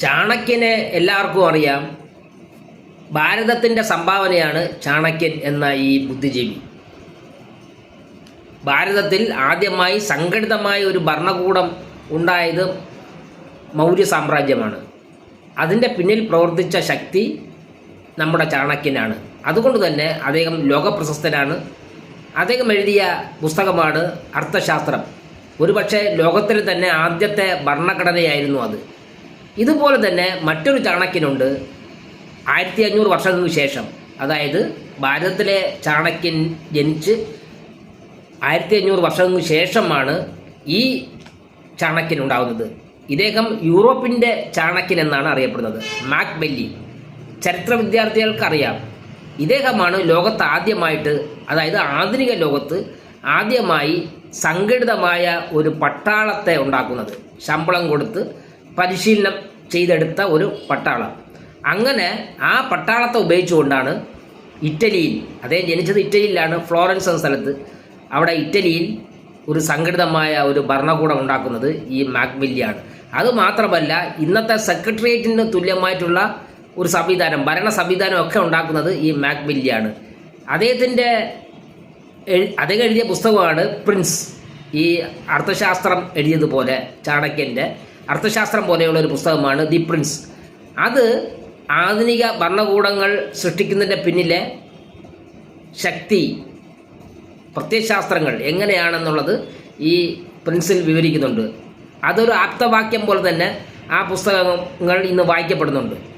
ചാണക്യനെ എല്ലാവർക്കും അറിയാം. ഭാരതത്തിന്റെ സംഭാവനയാണ് ചാണക്യൻ എന്ന ഈ ബുദ്ധിജീവി. ഭാരതത്തിൽ ആദ്യമായി സംഘടിതമായ ഒരു ഭരണകൂടം ഉണ്ടായത് മൗര്യ സാമ്രാജ്യമാണ്. അതിന്റെ പിന്നിൽ പ്രവർത്തിച്ച ശക്തി നമ്മുടെ ചാണക്യനാണ്. അതുകൊണ്ട് തന്നെ അദ്ദേഹം ലോകപ്രശസ്തനാണ്. അദ്ദേഹം എഴുതിയ പുസ്തകമാണ് അർത്ഥശാസ്ത്രം. ഒരുപക്ഷെ ലോകത്തിൽ തന്നെ ആദ്യത്തെ ഭരണഘടനയായിരുന്നു അത്. ഇതുപോലെ തന്നെ മറ്റൊരു ചാണക്യനുണ്ട്. ആയിരത്തി അഞ്ഞൂറ് വർഷങ്ങൾക്ക് ശേഷം അതായത് ഭാരതത്തിലെ ചാണക്യൻ ജനിച്ച് ആയിരത്തി അഞ്ഞൂറ് വർഷങ്ങൾക്ക് ശേഷമാണ് ഈ ചാണക്യൻ ഉണ്ടാകുന്നത്. ഇദ്ദേഹം യൂറോപ്പിന്റെ ചാണക്യൻ എന്നാണ് അറിയപ്പെടുന്നത് മാക് ബെല്ലി. ചരിത്ര വിദ്യാർത്ഥികൾക്കറിയാം ഇദ്ദേഹമാണ് ലോകത്ത് ആദ്യമായിട്ട് അതായത് ആധുനിക ലോകത്ത് ആദ്യമായി സംഘടിതമായ ഒരു പട്ടാളത്തെ ഉണ്ടാക്കുന്നത്. ശമ്പളം കൊടുത്ത് പരിശീലനം ചെയ്തെടുത്ത ഒരു പട്ടാളം. അങ്ങനെ ആ പട്ടാളത്തെ ഉപയോഗിച്ചുകൊണ്ടാണ് ഇറ്റലിയിൽ അദ്ദേഹം ജനിച്ചത് ഇറ്റലിയിലാണ് ഫ്ലോറൻസ് എന്ന സ്ഥലത്ത് അവിടെ ഇറ്റലിയിൽ ഒരു സംഘടിതമായ ഒരു ഭരണകൂടം ഉണ്ടാക്കുന്നത് ഈ മാക്ബില്ലിയാണ് അതുമാത്രമല്ല ഇന്നത്തെ സെക്രട്ടേറിയറ്റിന് തുല്യമായിട്ടുള്ള ഒരു സംവിധാനം ഭരണ സംവിധാനം ഒക്കെ ഉണ്ടാക്കുന്നത് ഈ മാക്ബില്ലിയാണ് അദ്ദേഹത്തിന്റെ അദ്ദേഹം എഴുതിയ പുസ്തകമാണ് പ്രിൻസ്. ഈ അർത്ഥശാസ്ത്രം എഴുതിയതുപോലെ ചാണക്യന്റെ അർത്ഥശാസ്ത്രം പോലെയുള്ള ഒരു പുസ്തകമാണ് ദി പ്രിൻസ്. അത് ആധുനിക ഭരണകൂടങ്ങൾ സൃഷ്ടിക്കുന്നതിന്റെ പിന്നിലെ ശക്തി പ്രത്യയശാസ്ത്രങ്ങൾ എങ്ങനെയാണെന്നുള്ളത് ഈ പ്രിൻസിൽ വിവരിക്കുന്നുണ്ട്. അതൊരു ആപ്തവാക്യം പോലെ തന്നെ ആ പുസ്തകങ്ങൾ ഇന്ന് വായിക്കപ്പെടുന്നുണ്ട്.